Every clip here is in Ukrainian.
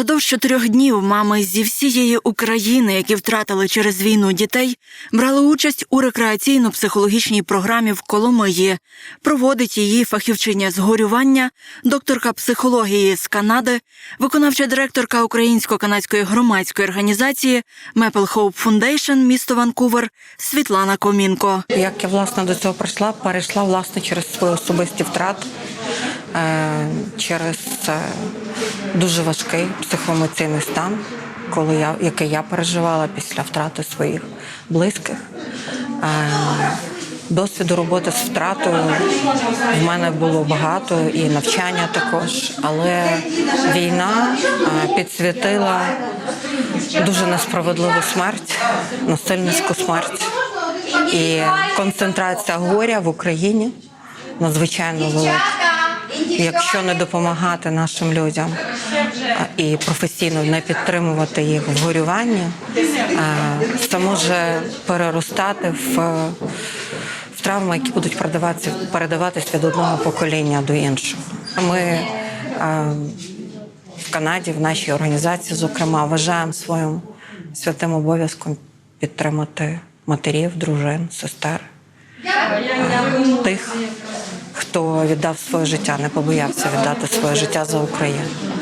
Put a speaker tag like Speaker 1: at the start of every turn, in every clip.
Speaker 1: Упродовж чотирьох днів мами зі всієї України, які втратили через війну дітей, брали участь у рекреаційно-психологічній програмі в Коломиї. Проводить її фахівчиня з горювання, докторка психології з Канади, виконавча директорка українсько-канадської громадської організації Maple Hope Foundation місто Ванкувер Світлана Комінко.
Speaker 2: Як я власне до цього прийшла, перейшла власне через свої особисті втрати, через е, дуже важкий психоемоційний стан, коли я, який я переживала після втрати своїх близьких. Е, Досвіду роботи з втратою в мене було багато і навчання також, але війна е, підсвітила дуже несправедливу смерть, насильницьку смерть. І концентрація горя в Україні надзвичайно велика. Якщо не допомагати нашим людям і професійно не підтримувати їх в горюванні, це може переростати в, в травми, які будуть передаватися, передаватись від одного покоління до іншого. Ми в Канаді, в нашій організації, зокрема, вважаємо своїм святим обов'язком підтримати матерів, дружин, сестер, тих, хто віддав своє життя, не побоявся віддати своє життя за Україну.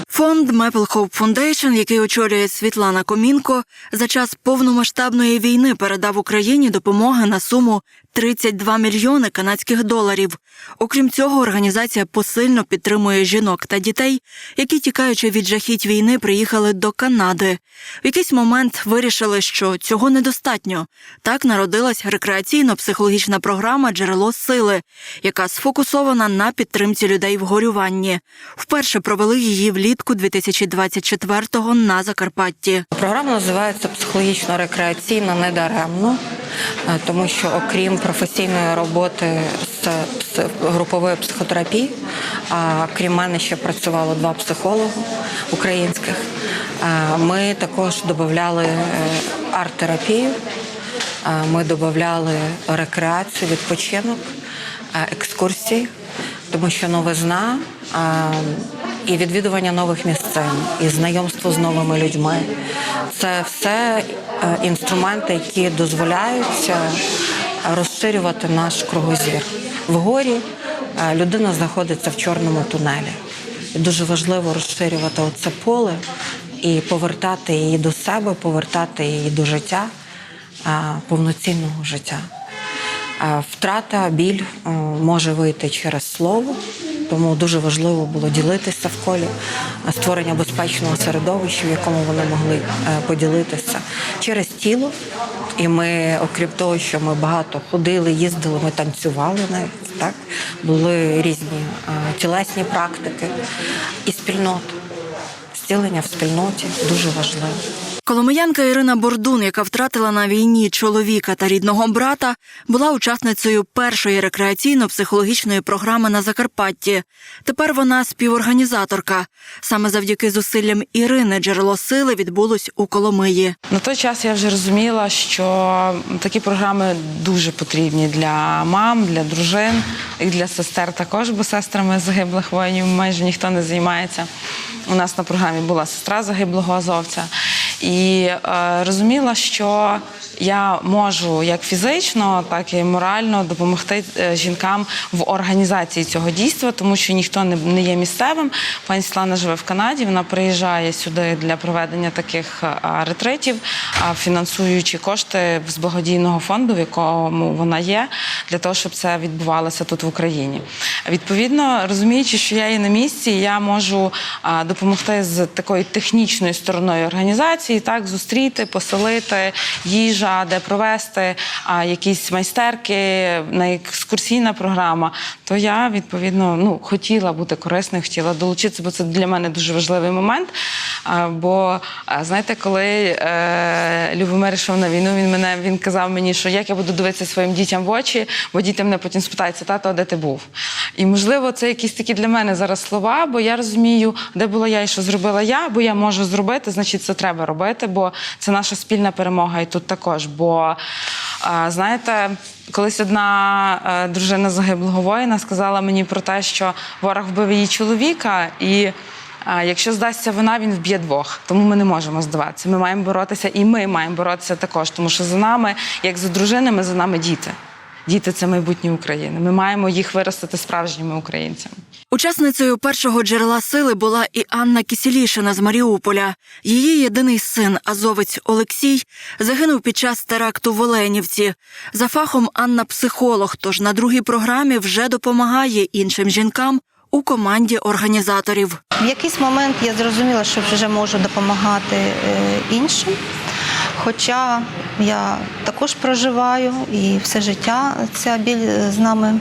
Speaker 1: Фонд Maple Hope Foundation, який очолює Світлана Комінко, за час повномасштабної війни передав Україні допомоги на суму 32 мільйони канадських доларів. Окрім цього, організація посильно підтримує жінок та дітей, які, тікаючи від жахіть війни, приїхали до Канади. В якийсь момент вирішили, що цього недостатньо. Так народилась рекреаційно-психологічна програма Джерело сили, яка сфокусована на підтримці людей в горюванні. Вперше провели її влітку 2024-го на Закарпатті.
Speaker 2: Програма називається психологічно-рекреаційна недаремно, е, тому що окрім професійної роботи з групової психотерапії, крім мене ще працювало два психологи українських. Е, Ми також додавали е, арт-терапію, е, ми додавали рекреацію, відпочинок, е, екскурсії, тому що новизна. І відвідування нових місцин, і знайомство з новими людьми. Це все е, інструменти, які дозволяють е, розширювати наш кругозір. Вгорі е, людина знаходиться в чорному тунелі. Дуже важливо розширювати оце поле і повертати її до себе, повертати її до життя, повноцінного життя. Втрата, біль може вийти через слово, тому дуже важливо було ділитися в колі створення безпечного середовища, в якому вони могли е, поділитися через тіло. І ми, окрім того, що ми багато ходили, їздили, ми танцювали навіть так. Були різні е, тілесні практики і спільнота. Зцілення в спільноті дуже важливо.
Speaker 1: Коломиянка Ірина Бордун, яка втратила на війні чоловіка та рідного брата, була учасницею першої рекреаційно-психологічної програми на Закарпатті. Тепер вона співорганізаторка. Саме завдяки зусиллям Ірини джерело сили відбулось у Коломиї.
Speaker 3: На той час я вже розуміла, що такі програми дуже потрібні для мам, для дружин і для сестер також, бо сестрами загиблих воїнів майже ніхто не займається. У нас на програмі була сестра загиблого азовця. І е, розуміла, що я можу як фізично, так і морально допомогти е, жінкам в організації цього дійства, тому що ніхто не, є місцевим. Пані Світлана живе в Канаді. Вона приїжджає сюди для проведення таких е, ретритів, фінансуючи кошти з благодійного фонду, в якому вона є, для того, щоб це відбувалося тут в Україні. Відповідно, розуміючи, що я є на місці, я можу допомогти з такою технічною стороною організації, так зустріти, поселити, їжа, де провести а, якісь майстерки, на екскурсійна програма. То я відповідно ну хотіла бути корисною, хотіла долучитися, бо це для мене дуже важливий момент. А, бо знаєте, коли е, Любомир йшов на війну, він мене він казав мені, що як я буду дивитися своїм дітям в очі, бо діти мене потім спитаються, тато, де ти був? І можливо, це якісь такі для мене зараз слова, бо я розумію, де була я і що зробила я, бо я можу зробити, значить, це треба робити, бо це наша спільна перемога і тут також. Бо знаєте, колись одна е, дружина загиблого воїна сказала мені про те, що ворог вбив її чоловіка і. Якщо здасться вона, він вб'є двох. Тому ми не можемо здаватися. Ми маємо боротися, і ми маємо боротися також, тому що за нами, як за дружинами, за нами діти. Діти це майбутнє України. Ми маємо їх виростити справжніми українцями.
Speaker 1: Учасницею першого джерела сили була і Анна Кісілішина з Маріуполя. Її єдиний син, азовець Олексій, загинув під час теракту в Оленівці. За фахом Анна психолог, тож на другій програмі вже допомагає іншим жінкам у команді організаторів.
Speaker 4: В якийсь момент я зрозуміла, що вже можу допомагати е, іншим. Хоча я також проживаю і все життя ця біль е, з нами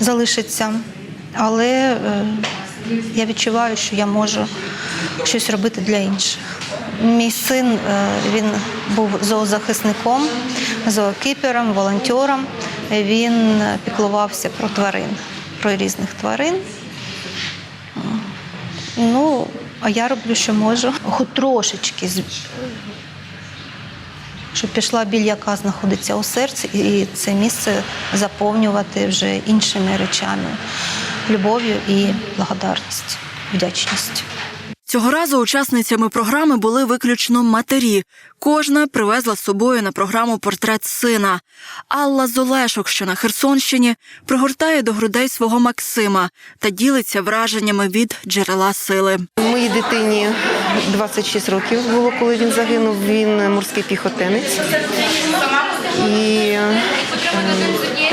Speaker 4: залишиться. Але е, я відчуваю, що я можу щось робити для інших. Мій син е, він був зоозахисником, зоокіпером, волонтером. Він піклувався про тварин, про різних тварин. Ну, а я роблю, що можу. Хоч трошечки, щоб пішла біль, яка знаходиться у серці, і це місце заповнювати вже іншими речами, любов'ю і благодарністю, вдячністю.
Speaker 1: Цього разу учасницями програми були виключно матері. Кожна привезла з собою на програму портрет сина. Алла Золешок, що на Херсонщині, пригортає до грудей свого Максима та ділиться враженнями від джерела сили.
Speaker 5: Моїй дитині 26 років було, коли він загинув. Він морський піхотинець. І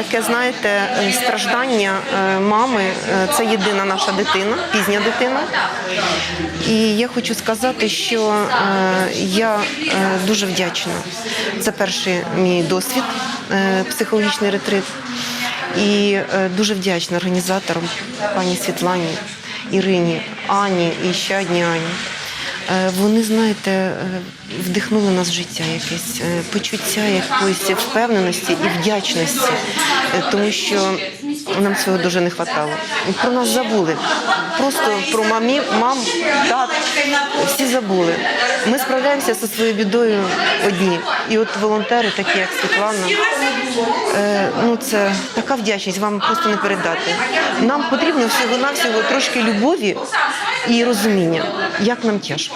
Speaker 5: таке, знаєте, страждання е, мами е, це єдина наша дитина, пізня дитина. І я хочу сказати, що е, я дуже вдячна. Це перший мій досвід, психологічний ретрит. І дуже вдячна організаторам, пані Світлані, Ірині, Ані і ще одній Ані. Е, Вони, знаєте, е, вдихнули в життя якесь, е, почуття якоїсь впевненості і вдячності, тому що нам цього дуже не вистачало. Про нас забули. Просто про мамі, мам, тат, всі забули. Ми справляємося зі своєю бідою одні. І от волонтери, такі як Світлана, ну це така вдячність, вам просто не передати. Нам потрібно всього-навсього трошки любові і розуміння, як нам тяжко.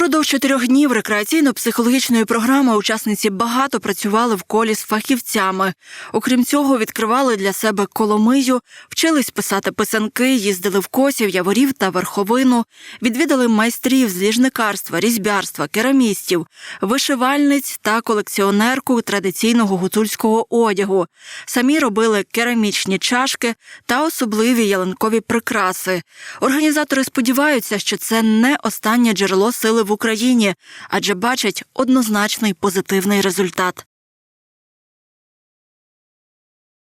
Speaker 1: Впродовж чотирьох днів рекреаційно-психологічної програми учасниці багато працювали в колі з фахівцями. Окрім цього, відкривали для себе коломию, вчились писати писанки, їздили в косів, яворів та верховину, відвідали майстрів з ліжникарства, різьбярства, керамістів, вишивальниць та колекціонерку традиційного гуцульського одягу. Самі робили керамічні чашки та особливі ялинкові прикраси. Організатори сподіваються, що це не останнє джерело сили в Україні, адже бачать однозначний позитивний результат.